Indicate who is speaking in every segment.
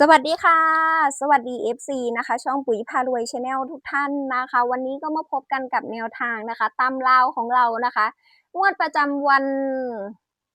Speaker 1: สวัสดีค่ะ สวัสดี FC นะคะ ช่องปุ๋ยพารวยชาแนลทุกท่านนะคะ วันนี้ก็มาพบกันกับแนวทางนะคะตำราวของเรานะคะงวดประจำวัน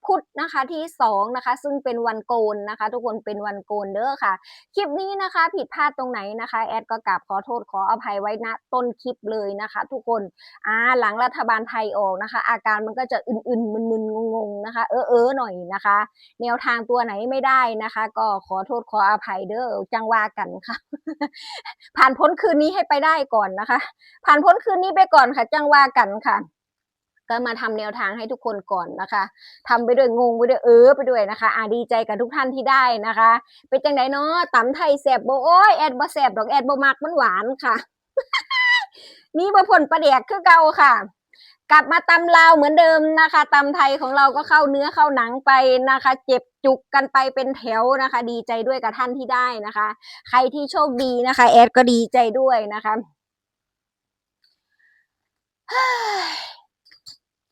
Speaker 1: พุธนะคะที่2นะคะซึ่งเป็นวันโกนนะคะ ทุกคนเป็นวันโกนเด้อค่ะ คลิปนี้นะคะผิดพลาดตรงไหนนะคะแอดก็กราบขอโทษขออภัยไว้ณต้นคลิปเลยนะคะ ทุกคนอ่าหลังรัฐบาลไทยออกนะคะ อาการมันก็จะอึนๆมึนๆงงๆนะคะ เออเออหน่อยนะคะ แนวทางตัวไหนไม่ได้นะคะ ก็ขอโทษขออภัยเด้อจังว่ากันค่ะ ผ่านพ้นคืนนี้ให้ไปได้ก่อนนะคะ ผ่านพ้นคืนนี้ไปก่อนค่ะ จังว่ากันค่ะ ก็มาทำแนวทางให้ทุกคนก่อนนะคะทำไปด้วยงงไปด้วยเออไปด้วยนะคะอ่าดีใจกับทุกท่านที่ได้นะคะ เป็นจังไดเนาะตำไทยแสบโบโอ้ยแอดบ่แสบดอกแอดบ่มักมันหวานค่ะ นี่บ่ผลประเดกคือเก่าค่ะกลับมาตำลาวเหมือนเดิมนะคะตำไทยของเราก็เข้าเนื้อเข้าหนังไปนะคะ เจ็บจุกกันไปเป็นแถวนะคะ ดีใจด้วยกับท่านที่ได้นะคะ ใครที่โชคดีนะคะแอดก็ดีใจด้วยนะคะ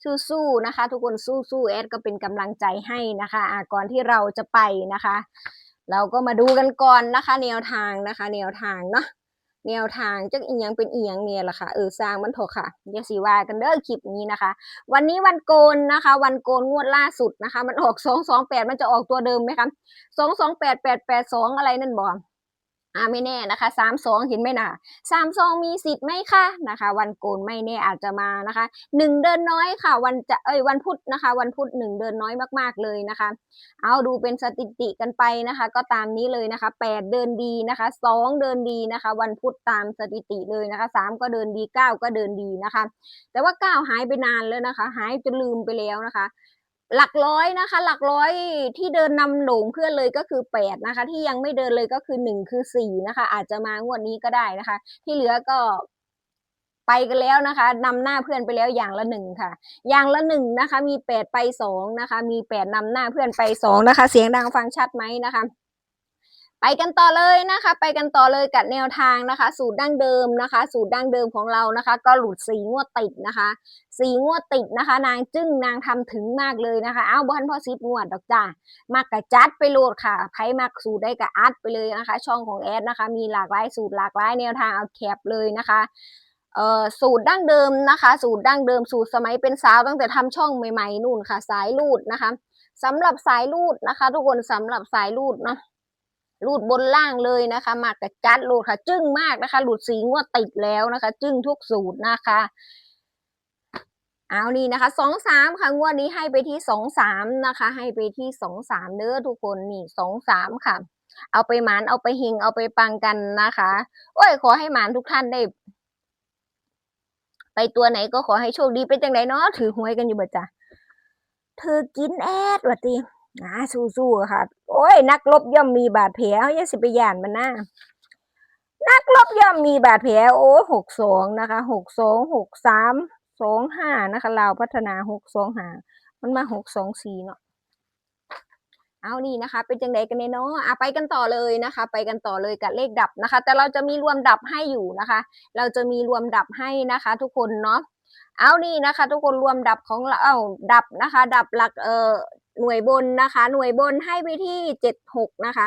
Speaker 1: สู้ๆนะคะ ทุกคนสู้ๆแอดก็เป็นกำลังใจให้นะคะอะก่อนที่เราจะไปนะคะ เราก็มาดูกันก่อนนะคะ แนวทางนะคะ แนวทางเนาะแนวทางจักอีหยังเป็นอีหยังเนี่ยแหละค่ะเออสร้างมันเถอะค่ะอย่าสีว่ากันเด้อคลิปนี้นะคะ วันนี้วันโกนนะคะ วันโกนงวดล่าสุดนะคะ มันออกสองสองแปดมันจะออกตัวเดิมไหมคะสองสองแปดแปดแปดสองอะไรนั่นบอก อ่าไม่แน่นะคะสามสองเห็นไหมนะสามสองมีสิทธิ์ไหมคะนะคะ วันโกนไม่แน่อาจจะมานะคะหนึ่งเดินน้อยค่ะ วันจะเอ้ยวันพุธนะคะ วันพุธหนึ่งเดินน้อยมากๆเลยนะคะ เอาดูเป็นสถิติกันไปนะคะ ก็ตามนี้เลยนะคะแปดเดินดีนะคะสองเดินดีนะคะ วันพุธตามสถิติเลยนะคะสามก็เดินดีเก้าก็เดินดีนะคะ แต่ว่าเก้าหายไปนานแล้วนะคะ หายจนลืมไปแล้วนะคะ หลักร้อยนะคะ หลักร้อยที่เดินนำโหลงเพื่อนเลยก็คือแปดนะคะ ที่ยังไม่เดินเลยก็คือหนึ่งคือสี่นะคะ อาจจะมางวดนี้ก็ได้นะคะ ที่เหลือก็ไปกันแล้วนะคะนำหน้าเพื่อนไปแล้วอย่างละหนึ่งค่ะ อย่างละหนึ่งนะคะ มีแปดไปสองนะคะ มีแปดนำหน้าเพื่อนไปสองนะคะ เสียงดังฟังชัดไหมนะคะ ไปกันต่อเลยนะคะ ไปกันต่อเลยกับแนวทางนะคะ สูตรดั้งเดิมนะคะ สูตรดั้งเดิมของเรานะคะ ก็หลุดสีงวดติดนะคะสีงวดติดนะคะ นางจึ้งนางทำถึงมากเลยนะคะอ้าวบอลพอซิดงวดดอกจ้ามากกะจัดไปโหลดค่ะไพ่มักสูตรได้กะอัดไปเลยนะคะ ช่องของแอดนะคะ มีหลากหลายสูตรหลากหลายแนวทางเอาแคปเลยนะคะเอ่อสูตรดั้งเดิมนะคะ สูตรดั้งเดิมสูตรสมัยเป็นสาวตั้งแต่ทำช่องใหม่ๆนู่นค่ะ สายรูดนะคะสำหรับสายรูดนะคะ ทุกคนสำหรับสายรูดเนาะ รูดบนล่างเลยนะคะมากกับจัดรูดค่ะ จึ้งมากนะคะ หลุดสีงวดติดแล้วนะคะ จึ้งทุกสูตรนะคะเอานี่นะคะสองสามค่ะงวดนี้ให้ไปที่สองสามนะคะ ให้ไปที่สองสามเด้อทุกคนนี่สองสามค่ะ เอาไปหมานเอาไปเฮงเอาไปปังกันนะคะ โอ้ยขอให้หมานทุกท่านได้ ไปตัวไหนก็ขอให้โชคดีเป็นจังไดเนาะถือหวยกันอยู่บ่จ้ะเธอกินแอดว่ะติ อ่าสู้ๆค่ะ โอ้ย นักรบย่อมมีบาดแผลเฮาอย่าสิไปย่านมันนะนักรบย่อมมีบาดแผลโอ้หกสองนะคะหกสองหกสามสองห้านะคะลาวพัฒนาหกสองห้ามันมาหกสองสี่เนาะเอานี่นะคะ เป็นจังไดกันเนาะอะไปกันต่อเลยนะคะ ไปกันต่อเลยกับเลขดับนะคะ แต่เราจะมีรวมดับให้อยู่นะคะ เราจะมีรวมดับให้นะคะ ทุกคนเนาะเอานี่นะคะ ทุกคนรวมดับของเราเอาดับนะคะ ดับหลักเอ่อ หน่วยบนนะคะ หน่วยบนให้ไปที่เจ็ดหกนะคะ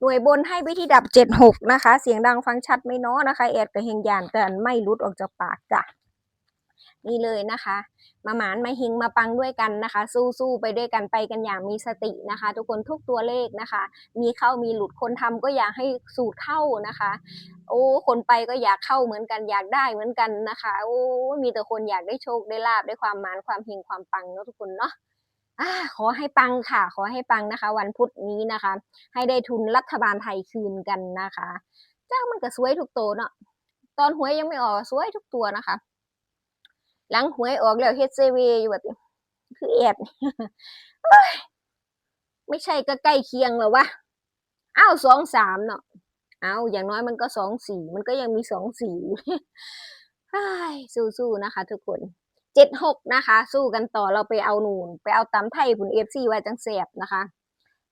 Speaker 1: หน่วยบนให้ไปที่ดับเจ็ดหกนะคะ เสียงดังฟังชัดไม่เนาะนะคะแอดกับเฮงยานแต่ไม่รุดออกจากปากจ้ะนี่เลยนะคะ มาหมานมาเฮงมาปังด้วยกันนะคะ สู้ๆไปด้วยกันไปกันอย่างมีสตินะคะ ทุกคนทุกตัวเลขนะคะ มีเข้ามีหลุดคนทำก็อยากให้สูตรเข้านะคะ โอ้คนไปก็อยากเข้าเหมือนกันอยากได้เหมือนกันนะคะ โอ้มีแต่คนอยากได้โชคได้ลาบได้ความหมานความเฮงความปังเนาะทุกคนเนาะ อขอให้ปังค่ะ ขอให้ปังนะคะ วันพุธนี้นะคะ ให้ได้ทุนรัฐบาลไทยคืนกันนะคะ เจ้ามันก็สวยทุกตัวเนาะตอนหวยยังไม่ออกสวยทุกตัวนะคะ หลังหวยออกแล้วเฮดเซเวอยู่แบบนี้คือแอบไม่ใช่ก็ใกล้เคียงแล้ววะอ้าวสองสามเนาะเอาอย่างน้อยมันก็สองสี่มันก็ยังมีสองสี่สู้ๆนะคะ ทุกคน เจ็ดหกนะคะ สู้กันต่อเราไปเอานูน ไปเอาตำไทยผุนเอฟซีไว้จังแสบนะคะ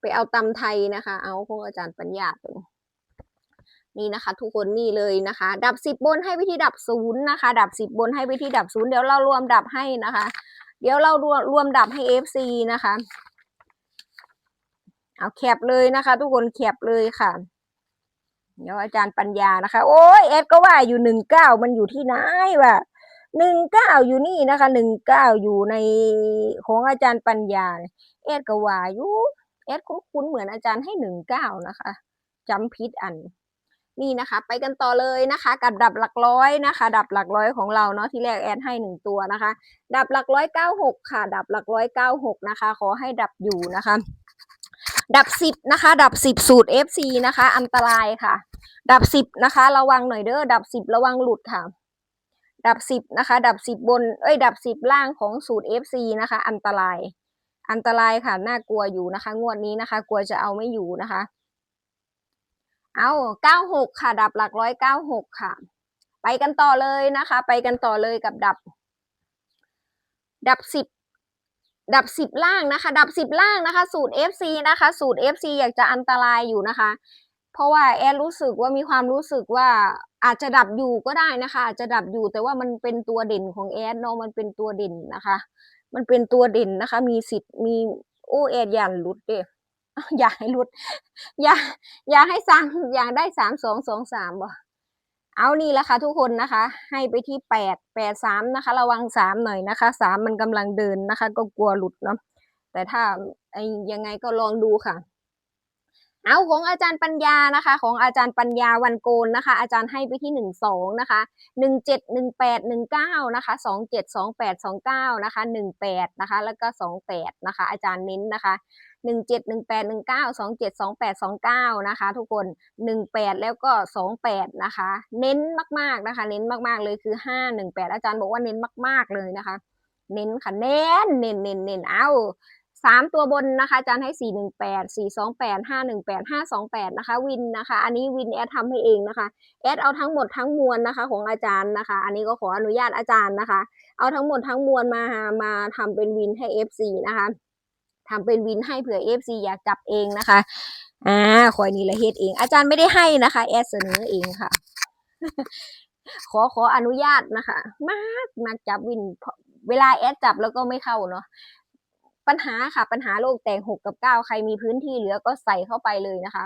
Speaker 1: ไปเอาตำไทยนะคะ เอาของอาจารย์ปัญญาเป็นนี่นะคะ ทุกคนนี่เลยนะคะ ดับสิบบนให้วิธีดับศูนย์นะคะ ดับสิบบนให้วิธีดับศูนย์เดี๋ยวเรารวมดับให้นะคะ เดี๋ยวเรารวมรวมดับให้เอฟซีนะคะ เอาแคปเลยนะคะ ทุกคนแคปเลยค่ะ เดี๋ยวอาจารย์ปัญญานะคะ โอ้ยเอสก็ว่าอยู่หนึ่งเก้ามันอยู่ที่ไหนวะ หนึ่งเก้าอยู่นี่นะคะหนึ่งเก้าอยู่ในของอาจารย์ปัญญา เอสกวายู่เอสคุ้นๆเหมือนอาจารย์ให้หนึ่งเก้านะคะจำพิษอัน นี่นะคะ ไปกันต่อเลยนะคะ กับดับหลักร้อยนะคะ ดับหลักร้อยของเราเนาะที่แรกแอดให้หนึ่งตัวนะคะ ดับหลักร้อยเก้าหกค่ะ ดับหลักร้อยเก้าหกนะคะ ขอให้ดับอยู่นะคะ ดับสิบนะคะ ดับสิบสูตร FC นะคะ อันตรายค่ะ ดับสิบนะคะ ระวังหน่อยเด้อดับสิบระวังหลุดค่ะ ดับสิบนะคะ ดับสิบบน เอ้ย ดับสิบล่างของสูตร FC นะคะ อันตราย อันตรายค่ะ น่ากลัวอยู่นะคะ งวดนี้นะคะ กลัวจะเอาไม่อยู่นะคะ เอาเก้าหกค่ะ ดับหลักร้อยเก้าหกค่ะ ไปกันต่อเลยนะคะ ไปกันต่อเลยกับดับ ดับสิบดับสิบล่างนะคะ ดับสิบล่างนะคะ สูตร FC นะคะ สูตร FC อยากจะอันตรายอยู่นะคะ เพราะว่าแอดรู้สึกว่ามีความรู้สึกว่าอาจจะดับอยู่ก็ได้นะคะ อาจจะดับอยู่แต่ว่ามันเป็นตัวเด่นของแอดเนาะมันเป็นตัวเด่นนะคะ มันเป็นตัวเด่นนะคะ มีสิทธิ์มีโอแอดอย่าหลุดเด้อย่าให้หลุด อย่า อย่าให้สามอยากได้สามสองสองสามบ่เอานี่แหละค่ะทุกคนนะคะ ให้ไปที่แปดแปดสามนะคะ ระวังสามหน่อยนะคะสามมันกำลังเดินนะคะ ก็กลัวหลุดเนาะแต่ถ้าไอ้ยังไงก็ลองดูค่ะ เอาของอาจารย์ปัญญานะคะ ของอาจารย์ปัญญาวันโกนนะคะ อาจารย์ให้ไปที่หนึ่งสองนะคะหนึ่งเจ็ดหนึ่งแปดหนึ่งเก้านะคะสองเจ็ดสองแปดสองเก้านะคะหนึ่งแปดนะคะ แล้วก็สองแปดนะคะ อาจารย์เน้นนะคะหนึ่งเจ็ดหนึ่งแปดหนึ่งเก้าสองเจ็ดสองแปดสองเก้านะคะ ทุกคนหนึ่งแปดแล้วก็สองแปดนะคะ เน้นมากๆนะคะ เน้นมากๆเลยคือห้าหนึ่งแปดอาจารย์บอกว่าเน้นมาก ๆเลยนะคะ เน้นค่ะเน้นเน้นเน้นเน้นเอา สามตัวบนนะคะอาจารย์ให้สี่หนึ่งแปดสี่สองแปดห้าหนึ่งแปดห้าสองแปดนะคะวินนะคะ อันนี้วินแอดทำให้เองนะคะแอดเอาทั้งหมดทั้งมวลนะคะ ของอาจารย์นะคะ อันนี้ก็ขออนุญาตอาจารย์นะคะ เอาทั้งหมดทั้งมวลมามาทำเป็นวินให้ FC นะคะทำเป็นวินให้เผื่อ FC อยากจับเองนะคะอ่าคอยนี่ละเฮ็ดเอง อาจารย์ไม่ได้ให้นะคะแอดเสนอเองค่ะ ขอขออนุญาตนะคะ มากมากจับวินเพราะเวลาแอดจับแล้วก็ไม่เข้าเนาะ ปัญหาค่ะปัญหาโลกแตกหกกับเก้าใครมีพื้นที่เหลือก็ใส่เข้าไปเลยนะคะ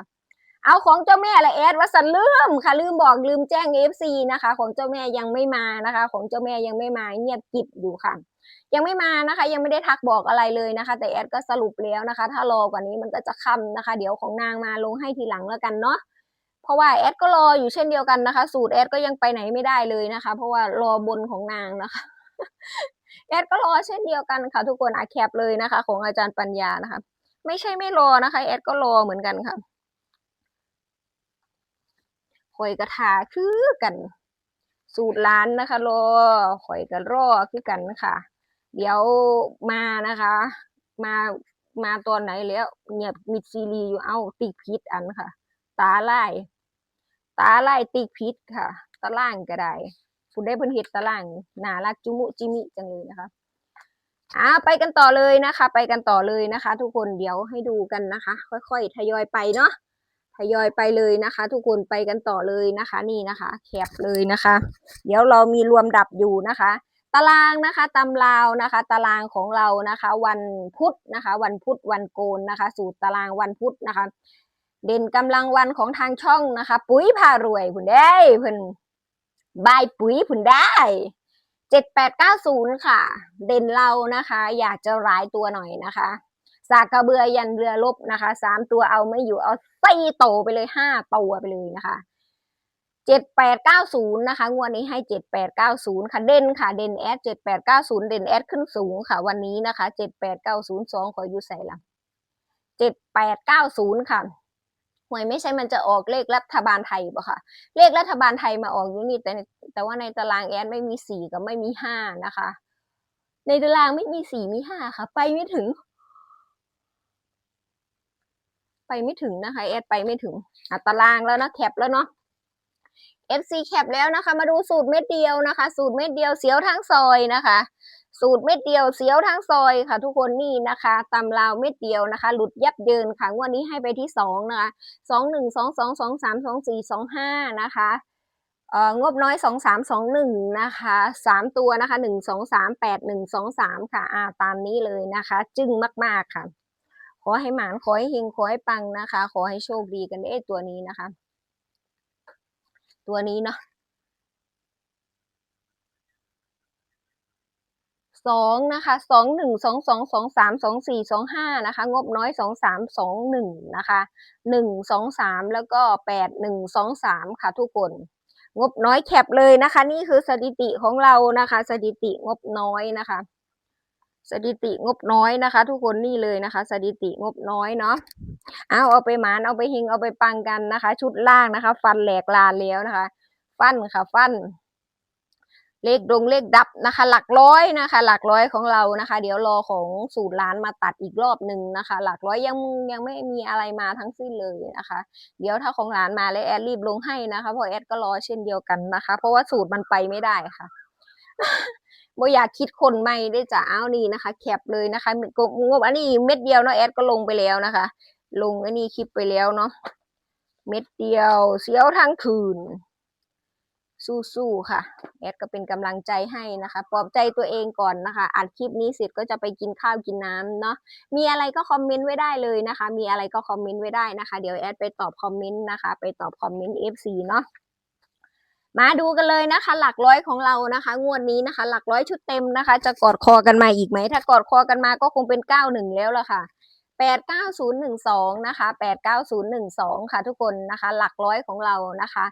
Speaker 1: เอาของเจ้าแม่ละแอดว่าสันลืมค่ะลืมบอกลืมแจ้ง FC นะคะ ของเจ้าแม่ยังไม่มานะคะ ของเจ้าแม่ยังไม่มาเงียบกิบอยู่ค่ะ ยังไม่มานะคะ ยังไม่ได้ทักบอกอะไรเลยนะคะ แต่แอดก็สรุปแล้วนะคะ ถ้ารอกว่านี้มันก็จะค่ำนะคะ เดี๋ยวของนางมาลงให้ทีหลังแล้วกันเนาะเพราะว่าแอดก็รออยู่เช่นเดียวกันนะคะ สูตรแอดก็ยังไปไหนไม่ได้เลยนะคะ เพราะว่ารอบนของนางนะคะ แอดก็รอเช่นเดียวกันค่ะ ทุกคนอาแคปเลยนะคะ ของอาจารย์ปัญญานะคะ ไม่ใช่ไม่รอนะคะแอดก็รอเหมือนกันค่ะข่อยกระทาคือกัน สูตรร้านนะคะรอข่อยก็รอคือกันค่ะ เดี๋ยวมานะคะ มามาตอนไหนแล้วเงียบมิดซีรีอยู่เอาติพิษอันค่ะ ตาไล่ตาไล่ติพิษค่ะตะล่างก็ได้ คุณได้เพิ่นเฮ็ดตะล่างน่ารักจุมุจิมิจังเลยนะคะอ่าไปกันต่อเลยนะคะ ไปกันต่อเลยนะคะ ทุกคนเดี๋ยวให้ดูกันนะคะ ค่อยๆทยอยไปเนาะทยอยไปเลยนะคะ ทุกคนไปกันต่อเลยนะคะ นี่นะคะแคปเลยนะคะ เดี๋ยวเรามีรวมดับอยู่นะคะ ตารางนะคะตำราวนะคะ ตารางของเรานะคะ วันพุธนะคะ วันพุธวันโกนนะคะ สูตรตารางวันพุธนะคะ เด่นกำลังวันของทางช่องนะคะ ปุ๋ยพารวยผุนได้เพิ่น บายปุ๋ยผุนได้เจ็ดแปดเก้าศูนย์ค่ะ เด่นเรานะคะ อยากจะร้ายตัวหน่อยนะคะ สากกระเบือยันเรือลบนะคะสามตัวเอาไม่อยู่เอาสี่โตไปเลยห้าตัวไปเลยนะคะเจ็ดแปดเก้าศูนย์นะคะงวดนี้ให้เจ็ดแปดเก้าศูนย์ค่ะเด่นค่ะเด่นแอดเจ็ดแปดเก้าศูนย์เด่นแอดขึ้นสูงค่ะวันนี้นะคะเจ็ดแปดเก้าศูนย์สองขออยู่ใส่ละเจ็ดแปดเก้าศูนย์ค่ะ หวยไม่ใช่มันจะออกเลขรัฐบาลไทยปะค่ะเลขรัฐบาลไทยมาออกอยู่นี่แต่แต่ว่าในตารางแอดไม่มีสี่กับไม่มีห้านะคะ ในตารางไม่มีสี่มีห้าค่ะ ไปไม่ถึง ไปไม่ถึงนะคะแอดไปไม่ถึงอะตารางแล้วนะแคปแล้วเนาะ FC แคปแล้วนะคะ มาดูสูตรเม็ดเดียวนะคะ สูตรเม็ดเดียวเสียวทั้งซอยนะคะ สูตรเม็ดเดียวเสียวทั้งซอยค่ะทุกคนนี่นะคะตำราวเม็ดเดียวนะคะ หลุดยับเยินค่ะงวันนี้ให้ไปที่สองนะคะสองหนึ่งสองสองสองสามสองสี่สองห้านะคะเอ่องบน้อยสองสามสองหนึ่งนะคะสามตัวนะคะหนึ่งสองสามแปดหนึ่งสองสามค่ะอ่าตามนี้เลยนะคะ จึ้งมาก ๆค่ะ ขอให้หมานขอให้เฮงขอให้ปังนะคะ ขอให้โชคดีกันได้ตัวนี้นะคะ ตัวนี้เนาะ สองนะคะสองหนึ่งสองสองสองสามสองสี่สองห้านะคะ งบน้อยสองสามสองหนึ่งนะคะหนึ่งสองสามแล้วก็แปดหนึ่งสองสามค่ะทุกคน งบน้อยแคปเลยนะคะ นี่คือสถิติของเรานะคะ สถิติงบน้อยนะคะ สถิติงบน้อยนะคะ ทุกคนนี่เลยนะคะ สถิติงบน้อยเนาะเอาเอาไปหมานเอาไปหิงเอาไปปังกันนะคะ ชุดล่างนะคะ ฟันแหลกลานแล้วนะคะ ฟันค่ะฟัน เลขดงเลขดับนะคะ หลักร้อยนะคะ หลักร้อยของเรานะคะ เดี๋ยวรอของสูตรล้านมาตัดอีกรอบหนึ่งนะคะ หลักร้อยยังยังไม่มีอะไรมาทั้งสิ้นเลยนะคะ เดี๋ยวถ้าของร้านมาแล้วแอดรีบลงให้นะคะเพราะแอดก็รอเช่นเดียวกันนะคะ เพราะว่าสูตรมันไปไม่ได้ค่ะโบอยากคิดคนใหม่ได้จะเอานี่นะคะ แคปเลยนะคะงบงบอันนี้เม็ดเดียวเนาะแอดก็ลงไปแล้วนะคะ ลงอันนี้คลิปไปแล้วเนาะเม็ดเดียวเสียวทั้งคืน สู้ๆค่ะแอดก็เป็นกำลังใจให้นะคะปลอบใจตัวเองก่อนนะคะอัดคลิปนี้เสร็จก็จะไปกินข้าวกินน้ำเนาะมีอะไรก็คอมเมนต์ไว้ได้เลยนะคะ มีอะไรก็คอมเมนต์ไว้ได้นะคะ เดี๋ยวแอดไปตอบคอมเมนต์นะคะ ไปตอบคอมเมนต์ FC เนาะมาดูกันเลยนะคะ หลักร้อยของเรานะคะ งวดนี้นะคะ หลักร้อยชุดเต็มนะคะ จะกอดคอกันมาอีกไหมถ้ากอดคอกันมาก็คงเป็นเก้าหนึ่งแล้วล่ะค่ะแปดเก้าศูนย์หนึ่งสองนะคะแปดเก้าศูนย์หนึ่งสองค่ะทุกคนนะคะ หลักร้อยของเรานะคะ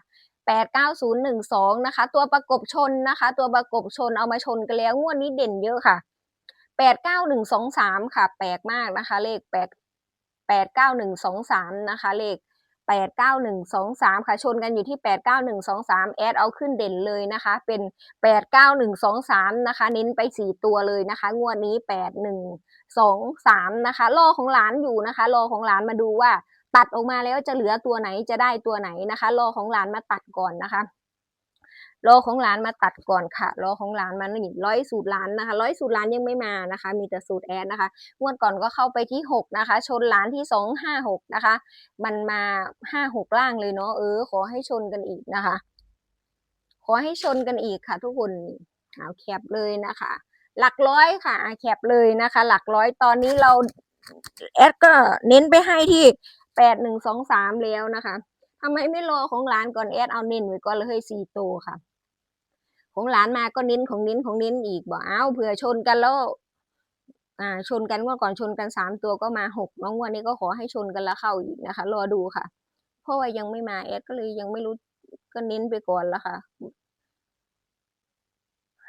Speaker 1: แปดเก้าศูนย์หนึ่งสองนะคะ ตัวประกบชนนะคะ ตัวประกบชนเอามาชนกันแล้ว งวดนี้เด่นเยอะค่ะแปดเก้าหนึ่งสองสามค่ะ แปลกมากนะคะ เลขแปดแปดเก้าหนึ่งสองสามนะคะ เลขแปดเก้าหนึ่งสองสามค่ะ ชนกันอยู่ที่แปดเก้าหนึ่งสองสามแอดเอาขึ้นเด่นเลยนะคะ เป็นแปดเก้าหนึ่งสองสามนะคะ เน้นไปสี่ตัวเลยนะคะ งวดนี้แปดหนึ่งสองสามนะคะ รอของหลานอยู่นะคะ รอของหลานมาดูว่า ตัดออกมาแล้วจะเหลือตัวไหนจะได้ตัวไหนนะคะ รอของหลานมาตัดก่อนนะคะ รอของหลานมาตัดก่อนค่ะ รอของหลานมาหนึ่งร้อยสูตรหลานนะคะร้อยสูตรหลานยังไม่มานะคะ มีแต่สูตรแอดนะคะงวดก่อนก็เข้าไปที่หกนะคะ ชนหลานที่สองห้าหกนะคะ มันมาห้าหกล่างเลยเนาะเออ ขอให้ชนกันอีกนะคะ ขอให้ชนกันอีกค่ะ ทุกคนเอาแคปเลยนะคะ หลักร้อยค่ะแคปเลยนะคะ หลักร้อยตอนนี้เราแอดก็เน้นไปให้ที่ แปดหนึ่งสองสามแล้วนะคะทำไมไม่รอของร้านก่อนแอดเอาเน้นไว้ก่อนเลยสี่โตวค่ะ ของร้านมาก็เน้นของเน้นของเน้นอีกบอกเอาเผื่อชนกันแล้วอ่าชนกันว่าก่อนชนกันสามตัวก็มาหกน้องวันนี้ก็ขอให้ชนกันแล้วเข้าอีกนะคะ รอดูค่ะ เพราะว่ายังไม่มาแอดก็เลยยังไม่รู้ก็เน้นไปก่อนแล้วค่ะ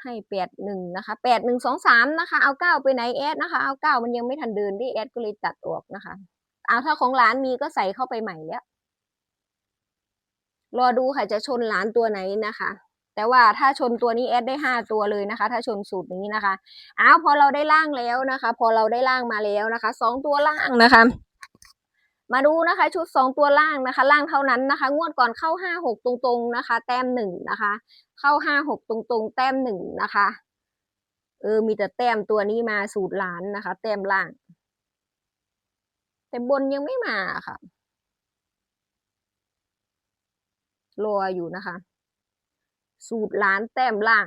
Speaker 1: ให้แปดหนึ่งนะคะแปดหนึ่งสองสามนะคะ เอาเก้าไปไหนแอดนะคะ เอาเก้ามันยังไม่ทันเดินดิแอดก็เลยตัดออกนะคะ เอาถ้าของร้านมีก็ใส่เข้าไปใหม่แล้วรอดูค่ะจะชนหลานตัวไหนนะคะ แต่ว่าถ้าชนตัวนี้แอดได้ห้าตัวเลยนะคะ ถ้าชนสูตรนี้นะคะอ้าวพอเราได้ล่างแล้วนะคะ พอเราได้ล่างมาแล้วนะคะสองตัวล่างนะคะมาดูนะคะ ชุดสองตัวล่างนะคะ ล่างเท่านั้นนะคะ งวดก่อนเข้าห้าหกตรงๆนะคะ แต้มหนึ่งนะคะ เข้าห้าหกตรงๆ แต้มหนึ่งนะคะเออมีแต่แต้มตัวนี้มาสูตรหลานนะคะ แต้มล่าง แต่บนยังไม่มาค่ะรออยู่นะคะ สูตรล้านแต้มล่าง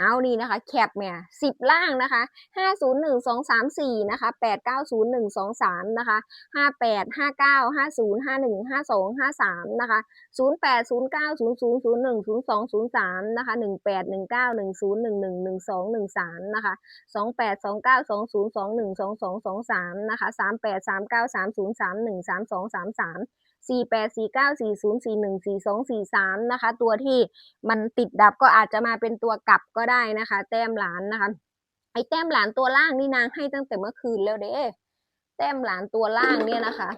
Speaker 1: เอานี่นะคะแคปเนี่ยสิบล่างนะคะห้าศูนย์หนึ่งสองสามสี่นะคะแปดเก้าศูนย์หนึ่งสองสามนะคะห้าแปดห้าเก้าห้าศูนย์ห้าหนึ่งห้าสองห้าสามนะคะศูนย์แปดศูนย์เก้าศูนย์ศูนย์ศูนย์หนึ่งศูนย์สองศูนย์สามนะคะหนึ่งแปดหนึ่งเก้าหนึ่งศูนย์หนึ่งหนึ่งหนึ่งสองหนึ่งสามนะคะสองแปดสองเก้าสองศูนย์สองหนึ่งสองสองสองสามนะคะสามแปดสามเก้าสามศูนย์สามหนึ่งสามสองสามสาม สี่แปดสี่เก้าสี่ศูนย์สี่หนึ่งสี่สองสี่สามนะคะ ตัวที่มันติดดับก็อาจจะมาเป็นตัวกลับก็ได้นะคะ แต้มหลานนะคะ ไอ้แต้มหลานตัวล่างนี่นางให้ตั้งแต่เมื่อคืนแล้วเด้แต้มหลานตัวล่างเนี่ยนะคะ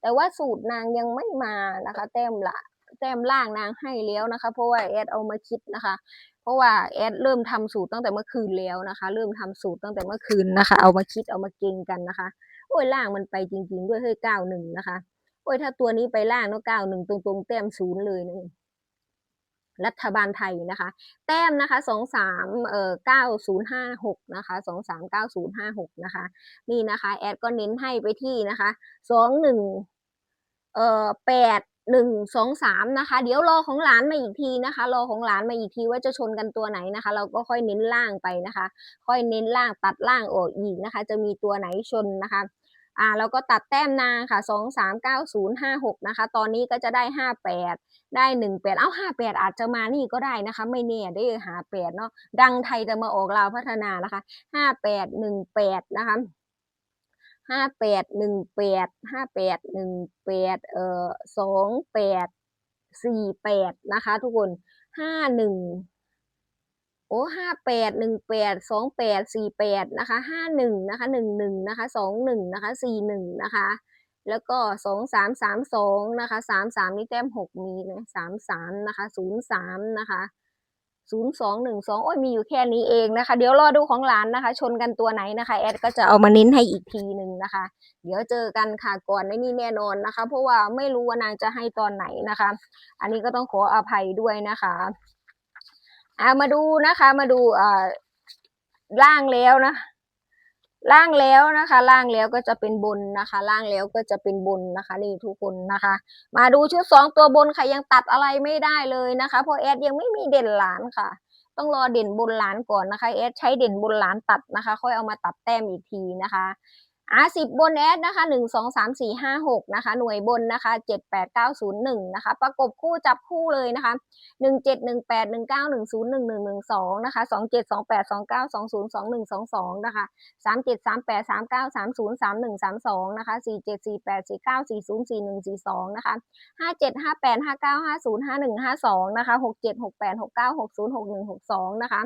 Speaker 1: แต่ว่าสูตรนางยังไม่มานะคะ แต้มละแต้มล่างนางให้แล้วนะคะ เพราะว่าแอดเอามาคิดนะคะ เพราะว่าแอดเริ่มทำสูตรตั้งแต่เมื่อคืนแล้วนะคะ เริ่มทำสูตรตั้งแต่เมื่อคืนนะคะ เอามาคิดเอามาเก่งกันนะคะ โอ้ยล่างมันไปจริง ๆ ด้วยเฮ้ยเก้าหนึ่งนะคะ โอ้ยถ้าตัวนี้ไปล่างเนาะเก้าหนึ่งตรงๆแต้มศูนย์เลยนะรัฐบาลไทยนะคะ แต้มนะคะสองสามเอ่อเก้าศูนย์ห้าหกนะคะสองสามเก้าศูนย์ห้าหกนะคะ นี่นะคะ แอดก็เน้นให้ไปที่นะคะสองหนึ่งเอ่อแปดหนึ่งสองสามนะคะ เดี๋ยวรอของหลานมาอีกทีนะคะ รอของหลานมาอีกทีว่าจะชนกันตัวไหนนะคะ เราก็ค่อยเน้นล่างไปนะคะ ค่อยเน้นล่างตัดล่างออกอีกนะคะ จะมีตัวไหนชนนะคะ อ่าแล้วก็ตัดแต้มนางค่ะสองสามเก้าศูนย์ห้าหกนะคะ ตอนนี้ก็จะได้ห้าแปดได้หนึ่งแปดเอ้าห้าแปดอาจจะมานี่ก็ได้นะคะ ไม่แน่ได้หาแปดเนาะดังไทยจะมาออกลาวพัฒนานะคะห้าแปดหนึ่งแปดนะคะห้าแปดหนึ่งแปดห้าแปดหนึ่งแปดเอ่อสองแปดสี่แปดนะคะ ทุกคนห้าหนึ่ง อ้ห้าแปดหนึ่งแปดสองแปดสี่แปดนะคะห้าหนึ่งนะคะหนึ่งหนึ่งนะคะสองหนึ่งนะคะสี่หนึ่งนะคะ แล้วก็สองสามสามสองนะคะสามสามนี่แต้มหกมีนะสามสามนะคะศูนย์สามนะคะศูนย์สองหนึ่งสองโอ้ยมีอยู่แค่นี้เองนะคะ เดี๋ยวรอดูของหลานนะคะ ชนกันตัวไหนนะคะ แอดก็จะเอามาเน้นให้อีกทีหนึ่งนะคะ เดี๋ยวเจอกันค่ะก่อนในนี้แน่นอนนะคะ เพราะว่าไม่รู้ว่านางจะให้ตอนไหนนะคะ อันนี้ก็ต้องขออภัยด้วยนะคะ อามาดูนะคะมาดูอ่าล่างแล้วนะล่างแล้วนะคะ ล่างแล้วก็จะเป็นบนนะคะ ล่างแล้วก็จะเป็นบนนะคะนี่ทุกคนนะคะ มาดูชุดสองตัวบนค่ะยังตัดอะไรไม่ได้เลยนะคะเพราะแอดยังไม่มีเด่นหลานค่ะ ต้องรอเด่นบนหลานก่อนนะคะแอดใช้เด่นบนหลานตัดนะคะ ค่อยเอามาตัดแต้มอีกทีนะคะ อะสิบบนแอดนะคะหนึ่งสองสามสี่ห้าหกนะคะ หน่วยบนนะคะเจ็ดแปดเก้าศูนย์หนึ่งนะคะ ประกบคู่จับคู่เลยนะคะหนึ่งเจ็ดหนึ่งแปดหนึ่งเก้าหนึ่งศูนย์หนึ่งหนึ่งหนึ่งสองนะคะสองเจ็ดสองแปดสองเก้าสองศูนย์สองหนึ่งสองสองนะคะสามเจ็ดสามแปดสามเก้าสามศูนย์สามหนึ่งสามสองนะคะสี่เจ็ดสี่แปดสี่เก้าสี่ศูนย์สี่หนึ่งสี่สองนะคะห้าเจ็ดห้าแปดห้าเก้าห้าศูนย์ห้าหนึ่งห้าสองนะคะหกเจ็ดหกแปดหกเก้าหกศูนย์หกหนึ่งหกสองนะคะ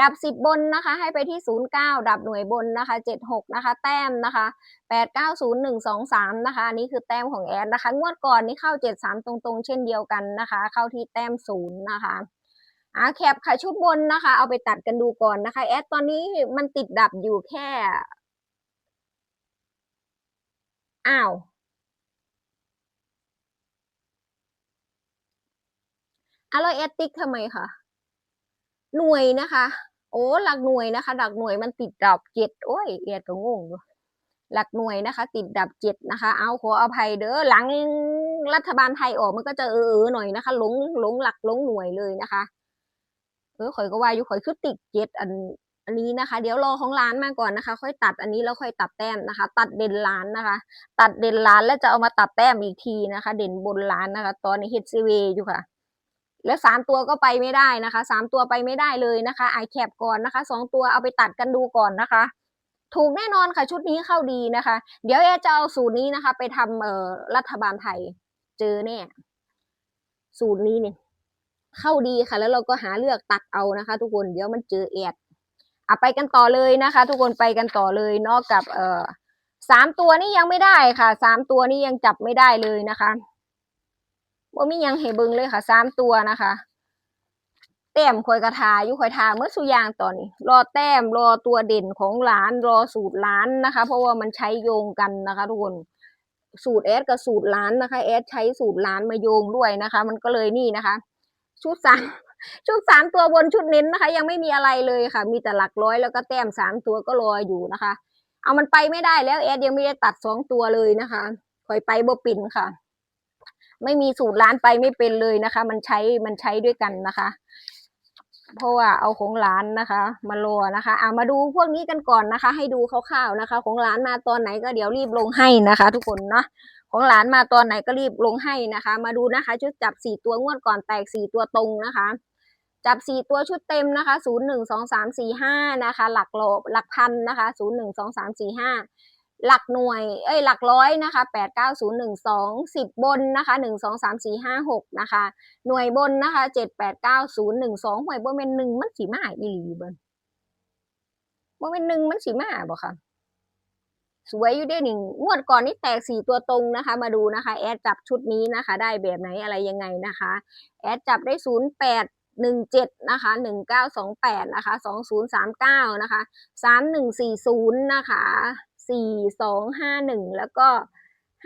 Speaker 1: ดับสิบบนนะคะ ให้ไปที่ศูนย์เก้าดับหน่วยบนนะคะเจ็ดหกนะคะ แต้มนะคะแปดเก้าศูนย์หนึ่งสองสามนะคะ อันนี้คือแต้มของแอดนะคะ งวดก่อนนี้เข้าเจ็ดสามตรงๆ เช่นเดียวกันนะคะ เข้าที่แต้มศูนย์นะคะอ่าแคปค่ะชุดบนนะคะ เอาไปตัดกันดูก่อนนะคะ แอดตอนนี้มันติดดับอยู่แค่ อ้าวอะแล้วแอดติ๊กทำไมคะ หน่วยนะคะ โอ้หลักหน่วยนะคะ หลักหน่วยมันติดดับเจ็ดโอ้ยเอียดก็งงอยู่หลักหน่วยนะคะ ติดดับเจ็ดนะคะ เอาขออภัยเด้อหลังรัฐบาลไทยออกมันก็จะเออๆหน่อยนะคะหลงหลงหลักหลงหน่วยเลยนะคะเออข่อยก็ว่าอยู่ข่อยคือติดเจ็ดอันอันนี้นะคะ เดี๋ยวรอของร้านมาก่อนนะคะ ค่อยตัดอันนี้แล้วค่อยตัดแต้มนะคะ ตัดเด่นร้านนะคะ ตัดเด่นร้านแล้วจะเอามาตัดแต้มอีกทีนะคะ เด่นบนร้านนะคะ ตอนนี้เฮดซีเวอยู่ค่ะ แล้วสามตัวก็ไปไม่ได้นะคะสามตัวไปไม่ได้เลยนะคะไอแคปก่อนนะคะสองตัวเอาไปตัดกันดูก่อนนะคะ ถูกแน่นอนค่ะชุดนี้เข้าดีนะคะ เดี๋ยวแอจะเอาสูตรนี้นะคะ ไปทำเอ่อรัฐบาลไทยเจอแน่สูตรนี้เนี่ยเข้าดีค่ะ แล้วเราก็หาเลือกตัดเอานะคะ ทุกคนเดี๋ยวมันเจอแอดอะไปกันต่อเลยนะคะ ทุกคนไปกันต่อเลยนอกกับเอ่อสามตัวนี้ยังไม่ได้ค่ะสามตัวนี้ยังจับไม่ได้เลยนะคะ ว่มียังให้เบิ่งเลยค่ะสามตัวนะคะแต้มคอยกระทาอยู่คอยทาเมื่อสุยางตอนนี้ รอแต้มรอตัวเด่นของร้านรอสูตรร้านนะคะ เพราะว่ามันใช้โยงกันนะคะทุกคนสูตรแอดกับสูตรร้านนะคะแอดใช้สูตรร้านมาโยงด้วยนะคะ มันก็เลยนี่นะคะ ชุดสามชุดสามตัวบนชุดเน้นนะคะ ยังไม่มีอะไรเลยค่ะ มีแต่หลักร้อยแล้วก็แต้มสามตัวก็รออยู่นะคะ เอามันไปไม่ได้แล้วแอดยังไม่ได้ตัดสองตัวเลยนะคะคอยไปบ่ปินค่ะ ไม่มีสูตรร้านไปไม่เป็นเลยนะคะ มันใช้มันใช้ด้วยกันนะคะ เพราะว่าเอาของร้านนะคะ มารอนะคะเอามาดูพวกนี้กันก่อนนะคะ ให้ดูคร่าวๆนะคะ ของร้านมาตอนไหนก็เดี๋ยวรีบลงให้นะคะ ทุกคนเนาะของร้านมาตอนไหนก็รีบลงให้นะคะ มาดูนะคะ ชุดจับสี่ตัวงวดก่อนแตกสี่ตัวตรงนะคะจับสี่ตัวชุดเต็มนะคะศูนย์หนึ่งสองสามสี่ห้านะคะ หลักโลหลักพันนะคะศูนย์หนึ่งสองสามสี่ หลักหน่วย เอ้ย หลักร้อยนะคะแปดเก้าศูนย์หนึ่งสองสิบบนนะคะหนึ่งสองสามสี่ห้าหกนะคะ หน่วยบนนะคะเจ็ดแปดเก้าศูนย์หนึ่งสองหน่วยบนเป็นหนึ่งมันสีมาอีหลีเบิ้ลบ่เป็นหนึ่งมันสีมาบ่ค่ะ สวยอยู่ได้หนึ่งงวดก่อนนี่แตกสี่ตัวตรงนะคะ มาดูนะคะ แอดจับชุดนี้นะคะ ได้แบบไหนอะไรยังไงนะคะ แอดจับได้ศูนย์แปดหนึ่งเจ็ดนะคะหนึ่งเก้าสองแปดนะคะสองศูนย์สามเก้านะคะสามหนึ่งสี่ศูนย์นะคะ สี่สองห้าหนึ่งแล้วก็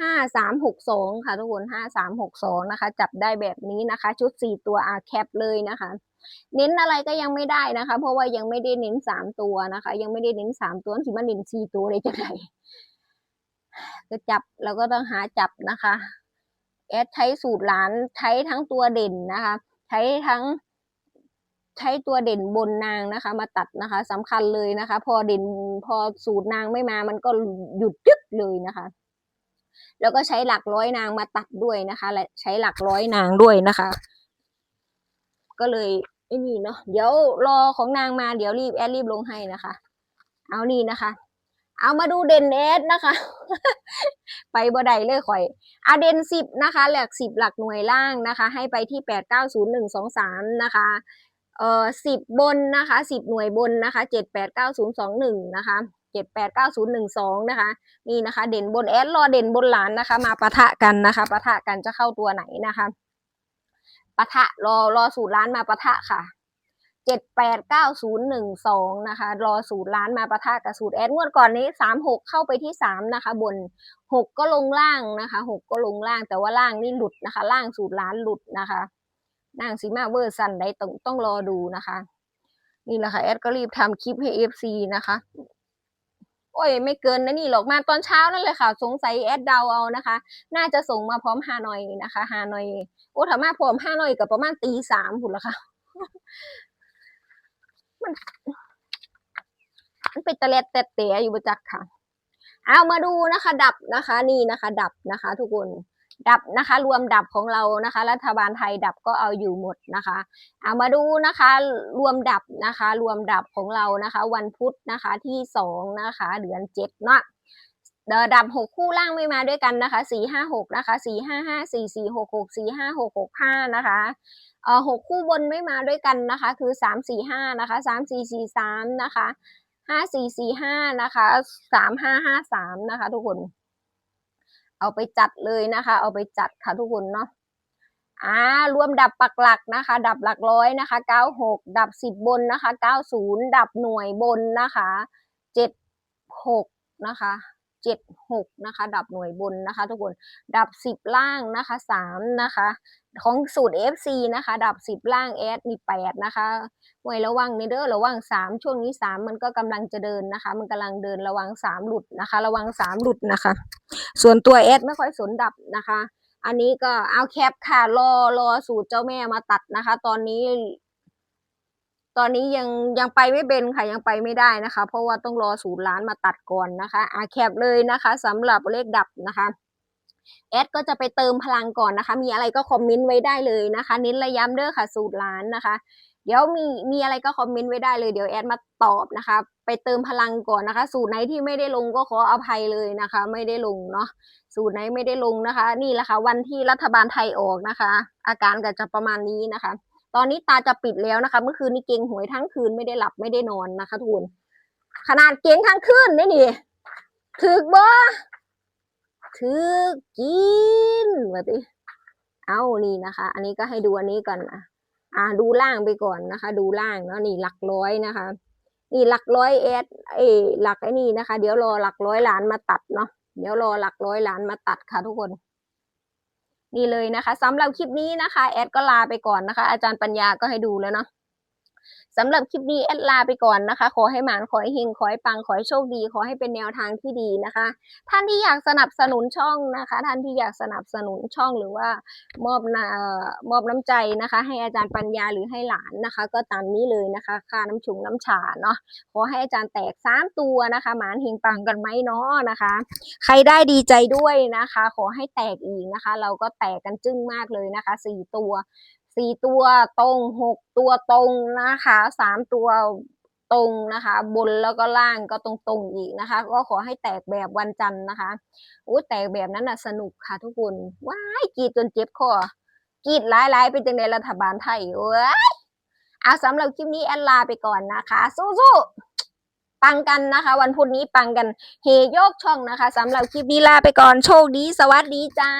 Speaker 1: ห้าสามหกสองค่ะทุกคนห้าสามหกสองนะคะ จับได้แบบนี้นะคะ ชุดสี่ตัวอาแคปเลยนะคะ เน้นอะไรก็ยังไม่ได้นะคะ เพราะว่ายังไม่ได้เน้นสามตัวนะคะ ยังไม่ได้เน้นสามตัวสิมาเน้นสี่ตัวเลยจะไงก็จับเราก็ต้องหาจับนะคะแอดใช้สูตรหลานใช้ทั้งตัวเด่นนะคะ ใช้ทั้ง ใช้ตัวเด่นบนนางนะคะ มาตัดนะคะสำคัญเลยนะคะ พอเด่นพอสูตรนางไม่มามันก็หยุดยึกเลยนะคะแล้วก็ใช้หลักร้อยนางมาตัดด้วยนะคะ และใช้หลักร้อยนางด้วยนะคะ ก็เลยไอ้นี่เนาะเดี๋ยวรอของนางมาเดี๋ยวรีบแอดรีบลงให้นะคะ เอานี่นะคะ เอามาดูเด่นแอดนะคะ ไปบ่ได้เลยข่อยอาเด่นสิบนะคะ หลักสิบหลักหน่วยล่างนะคะ ให้ไปที่แปดเก้าศูนย์หนึ่งสองสามนะคะ เอ่อสิบบนนะคะสิบหน่วยบนนะคะเจ็ดแปดเก้าศูนย์สองหนึ่งนะคะเจ็ดแปดเก้าศูนย์หนึ่งสองนะคะนี่นะคะ เด่นบนแอดรอเด่นบนหลานนะคะ มาปะทะกันนะคะปะทะกันจะเข้าตัวไหนนะคะปะทะรอรอสูตรร้านมาปะทะค่ะเจ็ดแปดเก้าศูนย์หนึ่งสองนะคะ รอสูตรร้านมาปะทะกับสูตรแอดงวดก่อนนี้สามหกเข้าไปที่สามนะคะ บนหกก็ลงล่างนะคะหกก็ลงล่างแต่ว่าล่างนี่หลุดนะคะ ล่างสูตรร้านหลุดนะคะ นางสีมาเวอร์ซันได้ต้องต้องรอดูนะคะ นี่แหละค่ะแอดก็รีบทำคลิปให้เอฟซีนะคะ โอ้ย ไม่เกินนะนี่หรอกมาตอนเช้านั่นเลยค่ะ สงสัยแอดเดาเอานะคะ น่าจะส่งมาพร้อมฮานอยนะคะฮานอยโอ้ถ้ามาพร้อมฮานอยกับประมาณตีสามพุ่นละค่ะมันมันเป็นตะเล็ดแต่เตะอยู่ประจักค่ะ เอามาดูนะคะ ดับนะคะ นี่นะคะ ดับนะคะ ทุกคน ดับนะคะ รวมดับของเรานะคะ รัฐบาลไทยดับก็เอาอยู่หมดนะคะเอามาดูนะคะ รวมดับนะคะ รวมดับของเรานะคะ วันพุธนะคะที่สองนะคะ เดือนเจ็ดเนาะเดอดับหกคู่ล่างไม่มาด้วยกันนะคะสี่ห้าหกนะคะสี่ห้าห้าสี่สี่หกหกสี่ห้าหกหกห้านะคะเอ่อหกคู่บนไม่มาด้วยกันนะคะ คือสามสี่ห้านะคะสามสี่สี่สามนะคะห้าสี่สี่ห้านะคะสามห้าห้าสามนะคะ ทุกคน เอาไปจัดเลยนะคะ เอาไปจัดค่ะทุกคนเนาะอ่ารวมดับปักหลักนะคะ ดับหลักร้อยนะคะเก้าหกดับสิบบนนะคะเก้าศูนย์ดับหน่วยบนนะคะเจ็ดหกนะคะ เจ็ดหกนะคะ ดับหน่วยบนนะคะ ทุกคนดับสิบล่างนะคะสามนะคะ ของสูตร FC นะคะ ดับสิบล่างแอดนี่แปดนะคะไว้ระวังในเด้อระวังสามช่วงนี้สามมันก็กำลังจะเดินนะคะ มันกำลังเดินระวังสามหลุดนะคะ ระวังสามหลุดนะคะ ส่วนตัวแอดไม่ค่อยสนดับนะคะ อันนี้ก็เอาแคปค่ะรอรอสูตรเจ้าแม่มาตัดนะคะ ตอนนี้ ตอนนี้ยังยังไปไม่เป็นค่ะยังไปไม่ได้นะคะ เพราะว่าต้องรอสูตรร้านมาตัดก่อนนะคะอาแคปเลยนะคะสำหรับเลขดับนะคะแอดก็จะไปเติมพลังก่อนนะคะ มีอะไรก็คอมเมนต์ไว้ได้เลยนะคะเน้นระย้ำเด้อค่ะสูตรร้านนะคะ เดี๋ยวมีมีอะไรก็คอมเมนต์ไว้ได้เลยเดี๋ยวแอดมาตอบนะคะ ไปเติมพลังก่อนนะคะ สูตรไหนที่ไม่ได้ลงก็ขออภัยเลยนะคะ ไม่ได้ลงเนาะสูตรไหนไม่ได้ลงนะคะ นี่แหละค่ะวันที่รัฐบาลไทยออกนะคะ อาการก็จะประมาณนี้นะคะ ตอนนี้ตาจะปิดแล้วนะคะ เมื่อคืนนี้เก่งหวยทั้งคืนไม่ได้หลับไม่ได้นอนนะคะ ทุกคนขนาดเก่งทั้งคืนนี่นี่ถึกบ่ถึกกินว่าติเอานี่นะคะ อันนี้ก็ให้ดูอันนี้ก่อนนะอ่าดูล่างไปก่อนนะคะ ดูล่างเนาะนี่หลักร้อยนะคะ นี่หลักร้อยเอสเออหลักไอ้นี่นะคะ เดี๋ยวรอหลักร้อยล้านมาตัดเนาะเดี๋ยวรอหลักร้อยล้านมาตัดค่ะทุกคน นี่เลยนะคะสำหรับคลิปนี้นะคะ แอดก็ลาไปก่อนนะคะ อาจารย์ปัญญาก็ให้ดูแล้วเนาะ สำหรับคลิปนี้แอดลาไปก่อนนะคะ ขอให้หมานขอให้เฮงขอให้ปังขอให้โชคดี ขอให้เป็นแนวทางที่ดีนะคะ ท่านที่อยากสนับสนุนช่องนะคะ ท่านที่อยากสนับสนุนช่องหรือว่ามอบนะเอ่อมอบน้ำใจนะคะ ให้อาจารย์ปัญญาหรือให้หลานนะคะ ก็ตามนี้เลยนะคะ ค่าน้ำชุงน้ำชาเนาะขอให้อาจารย์แตกสามตัวนะคะ หมานเฮงปังกันไหมเนาะนะคะ ใครได้ดีใจด้วยนะคะ ขอให้แตกอีกนะคะ เราก็แตกกันจึ้งมากเลยนะคะสี่ตัว สี่ตัวตรงหกตัวตรงนะคะสามตัวตรงนะคะ บนแล้วก็ล่างก็ตรงตรงอีกนะคะ ก็ขอให้แตกแบบวันจันทร์นะคะอู้แตกแบบนั้นน่ะสนุกค่ะทุกคนว้ายกีดจนเจ็บคอกีดหลายๆเป็นจังในรัฐบาลไทยเว้ยเอาสำหรับคลิปนี้แอดลาไปก่อนนะคะ สู้ๆปังกันนะคะ วันพุธนี้ปังกันเฮโยกช่องนะคะสำหรับคลิปนี้ลาไปก่อนโชคดี สวัสดีจ้า